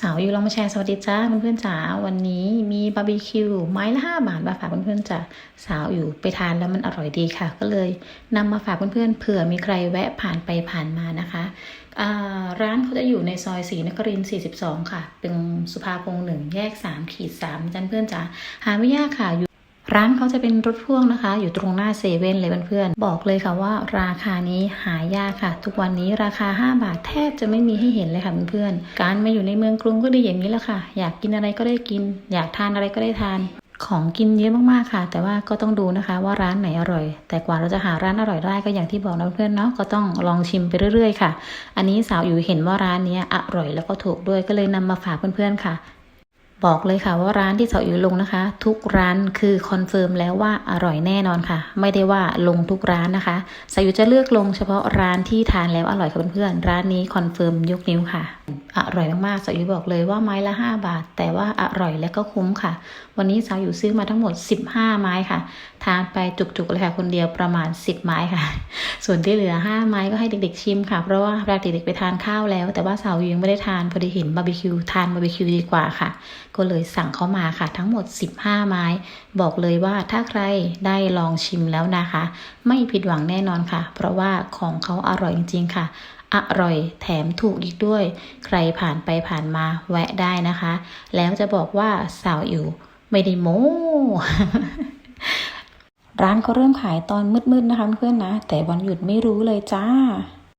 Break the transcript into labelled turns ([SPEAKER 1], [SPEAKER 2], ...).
[SPEAKER 1] สาวอยู่ลองมาแชร์สวัสดีจ้าเพื่อนๆจ๋าวันนี้มีบาร์บีคิวไม้ละห้าบาทมาฝากเพื่อนๆจ๋าสาวอยู่ไปทานแล้วมันอร่อยดีค่ะ ก็เลยนำมาฝากเพื่อนๆเผื่อมีใครแวะผ่านไปผ่านมานะคะร้านเขาจะอยู่ในซอยศรีนครินทร์42 ค่ะ เป็นสุภาพงษ์หนึ่งแยก3ขีด3จันเพื่อนจ๋าหาไม่ยากค่ะอยู่ ร้านเขาจะเป็นรถพ่วงนะคะ อยู่ตรงหน้าเซเว่นเลยเพื่อนๆ บอกเลยค่ะว่าราคานี้หายากค่ะ ทุกวันนี้ราคา 5 บาทแทบจะไม่มีให้เห็นเลยค่ะเพื่อนๆ การมาอยู่ในเมืองกรุงก็ดีอย่างนี้แหละค่ะ อยากกินอะไรก็ได้กิน อยากทานอะไรก็ได้ทาน ของกินเยอะมากๆค่ะ แต่ว่าก็ต้องดูนะคะว่าร้านไหนอร่อย แต่กว่าเราจะหาร้านอร่อยได้ก็อย่างที่บอกนะเพื่อนๆเนาะ ก็ต้องลองชิมไปเรื่อยๆค่ะ อันนี้สาวอยู่เห็นว่าร้านนี้อร่อยแล้วก็ถูกด้วย ก็เลยนำมาฝากเพื่อนๆค่ะ บอกเลยค่ะว่าร้านที่เสาอยู่ลงนะคะ ทุกร้านคือคอนเฟิร์มแล้วว่าอร่อยแน่นอนค่ะ ไม่ได้ว่าลงทุกร้านนะคะสาอยู่จะเลือกลงเฉพาะร้านที่ทานแล้วอร่อยค่ะเพื่อนๆร้านนี้คอนเฟิร์มยกนิ้วค่ะ อร่อยมากๆสาอยู่บอกเลยว่าไม้ละ 5 บาท แต่ว่าอร่อยและก็คุ้มค่ะ วันนี้สาวอยู่ซื้อมาทั้งหมด 15 ไม้ค่ะ ทานไปจุกๆเลยค่ะคนเดียวประมาณ 10 ไม้ค่ะ ส่วนที่เหลือ 5 ไม้ก็ให้เด็กๆชิมค่ะเพราะว่าเวลาเด็กๆไปทานข้าวแล้ว แต่ว่าสาวอยู่ยังไม่ได้ทานพอดีเห็นบาร์บีคิวทานบาร์บีคิวดีกว่าค่ะก็เลยสั่งเข้ามาค่ะ ทั้งหมด 15 ไม้ บอกเลยว่าถ้าใครได้ลองชิมแล้วนะคะ ไม่ผิดหวังแน่นอนค่ะ เพราะว่าของเขาอร่อยจริงๆค่ะอร่อยแถมถูกอีกด้วย ใครผ่านไปผ่านมาแวะได้นะคะ แล้วจะบอกว่าสาวอยู่ไม่ได้โม้ร้านก็เริ่มขายตอนมืดๆนะคะเพื่อนนะ แต่วันหยุดไม่รู้เลยจ้า